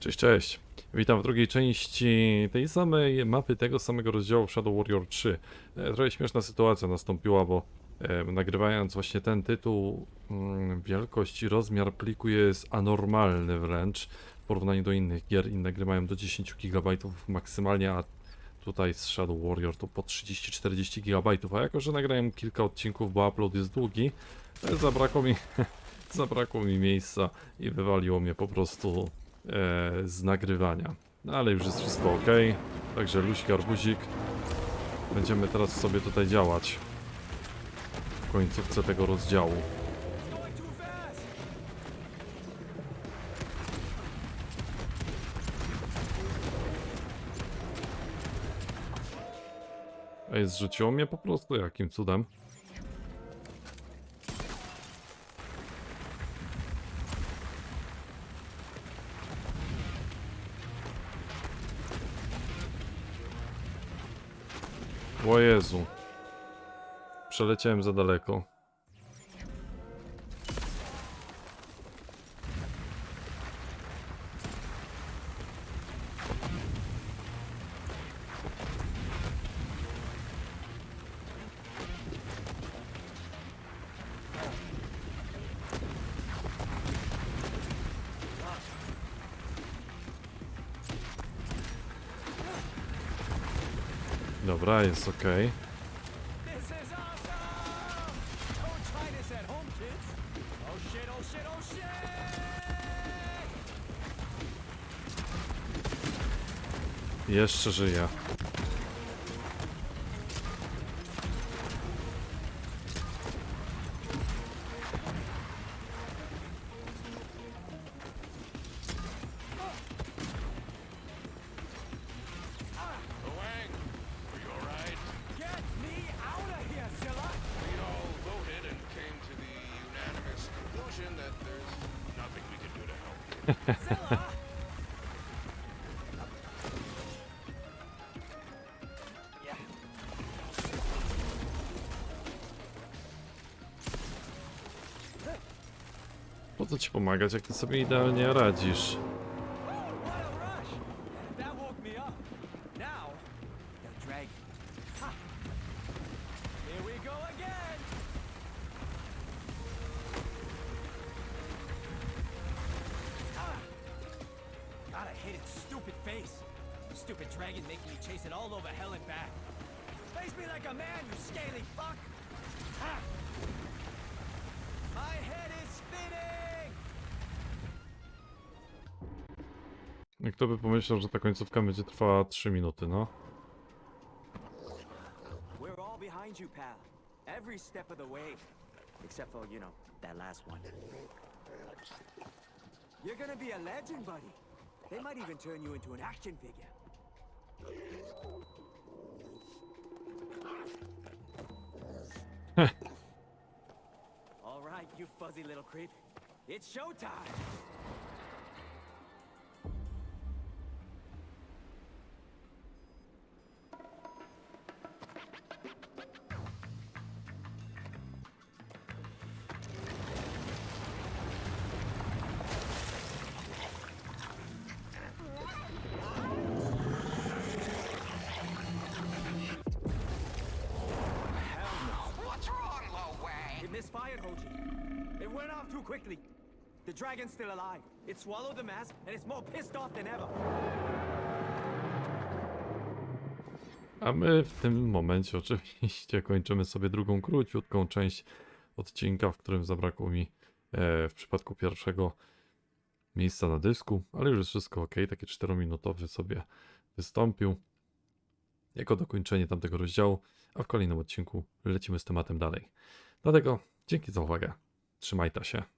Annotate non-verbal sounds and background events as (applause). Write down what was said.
Cześć, cześć. Witam w drugiej części tej samej mapy, tego samego rozdziału Shadow Warrior 3. E, Trochę śmieszna sytuacja nastąpiła, bo e, nagrywając właśnie ten tytuł, mm, wielkość i rozmiar pliku jest anormalny wręcz w porównaniu do innych gier. Inne gry mają do 10 GB maksymalnie, a tutaj z Shadow Warrior to po 30-40 GB. A jako, że nagrałem kilka odcinków, bo upload jest długi, e, zabrakło mi, (laughs) zabrakło mi miejsca i wywaliło mnie po prostu z nagrywania. No ale już jest wszystko ok. Także luzik, arbuzik. Będziemy teraz sobie tutaj działać. W końcówce tego rozdziału. Ej, zrzuciło mnie po prostu jakim cudem. O Jezu. Przeleciałem za daleko. Shit, oh shit! Jeszcze żyje. Po co ci pomagać, jak ty sobie idealnie radzisz? Stupid dragon making me chase it all over hell and back. Face me like a man, you scaly fuck! Ha! My head is spinning! Kto by pomyślał, że ta końcówka będzie trwała 3 minuty, no? We're all behind you, pal. Every step of the way. Except for, you know, that last one. You're gonna be a legend, buddy. They might even turn you into an action figure. All right, you fuzzy little creep. It's showtime! It went off too quickly. The dragon's still alive. It swallowed the mask, and it's more pissed off than ever. A my w tym momencie (laughs) oczywiście kończymy sobie drugą króciutką część odcinka, w którym zabrakło mi e, w przypadku pierwszego miejsca na dysku, ale już jest wszystko ok. Takie 4-minutowy sobie wystąpił jako dokończenie tamtego rozdziału, a w kolejnym odcinku lecimy z tematem dalej. Dlatego dzięki za uwagę. Trzymajcie się.